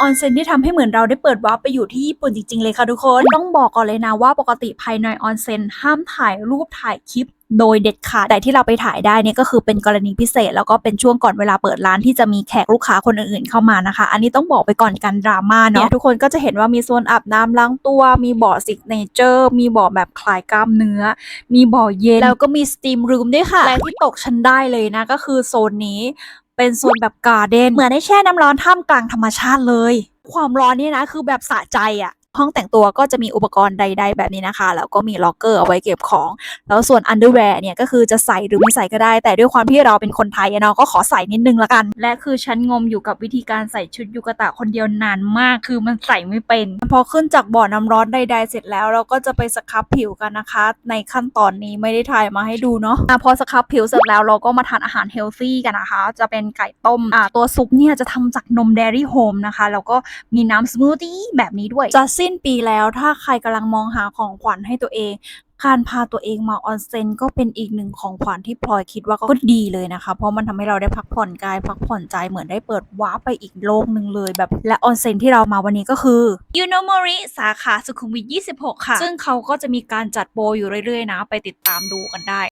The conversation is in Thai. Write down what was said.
ออนเซ็นที่ทำให้เหมือนเราได้เปิดวาร์ปไปอยู่ที่ญี่ปุ่นจริง ๆ เลยค่ะทุกคน ต้องบอกก่อนเลยนะว่าปกติภายในออนเซ็นห้ามถ่ายรูปถ่ายคลิปโดยเด็ดขาดแต่ที่เราไปถ่ายได้เนี่ยก็คือเป็นกรณีพิเศษ แล้วก็เป็นช่วงก่อนเวลาเปิดร้านที่จะมีแขกลูกค้าคนอื่นๆเข้ามานะคะ อันนี้ต้องบอกไปก่อนกันดราม่าเนาะทุกคนก็จะเห็นว่ามีโซนอาบน้ำล้างตัว มีบ่อซิกเนเจอร์มีบ่อแบบคลายกล้ามเนื้อ มีบ่อเย็น แล้วก็มีสตีมรูมด้วยค่ะและที่ตกฉันได้เลยนะก็คือโซนนี้ เป็นโซนแบบการ์เด้นเหมือนได้แช่น้ำร้อนท่ามกลางธรรมชาติเลย ความร้อนนี่นะคือแบบสะใจอะ ห้องแต่งตัวก็จะมีอุปกรณ์ใด ๆ แบบนี้นะคะ แล้วก็มีล็อกเกอร์เอาไว้เก็บของ แล้วส่วนอันเดอร์แวร์เนี่ยก็คือจะใส่หรือไม่ใส่ก็ได้ แต่ด้วยความที่เราเป็นคนไทยเนาะก็ขอใส่นิดนึงละกัน และคือฉันงมอยู่กับวิธีการใส่ชุดยูกะตะคนเดียวนานมาก คือมันใส่ไม่เป็น พอขึ้นจากบ่อน้ำร้อนใด ๆ เสร็จแล้วเราก็จะไปสครับผิวกันนะคะ ในขั้นตอนนี้ไม่ได้ถ่ายมาให้ดูเนาะพอสครับผิวเสร็จแล้วเราก็มาทานอาหารเฮลซี่กันนะคะ จะเป็นไก่ต้มตัวซุปเนี่ยจะทำจากนมเดรี่โฮมนะคะแล้วก็มีน้ำสมูทตี้แบบนี้ด้วยจะสิ้นปีแล้วถ้าใครกำลังมองหาของขวัญให้ตัวเอง การพาตัวเองมาออนเซ็นก็เป็นอีกหนึ่งของขวัญที่พลอยคิดว่าก็ดีเลยนะคะ เพราะมันทำให้เราได้พักผ่อนกาย พักผ่อนใจเหมือนได้เปิดว้าร์ปไปอีกโลกหนึ่งเลยแบบ และออนเซ็นที่เรามาวันนี้ก็คือยูโนมอริสาขาสุขุมวิท 26 ค่ะ ซึ่งเขาก็จะมีการจัดโปรอยู่เรื่อยๆนะ ไปติดตามดูกันได้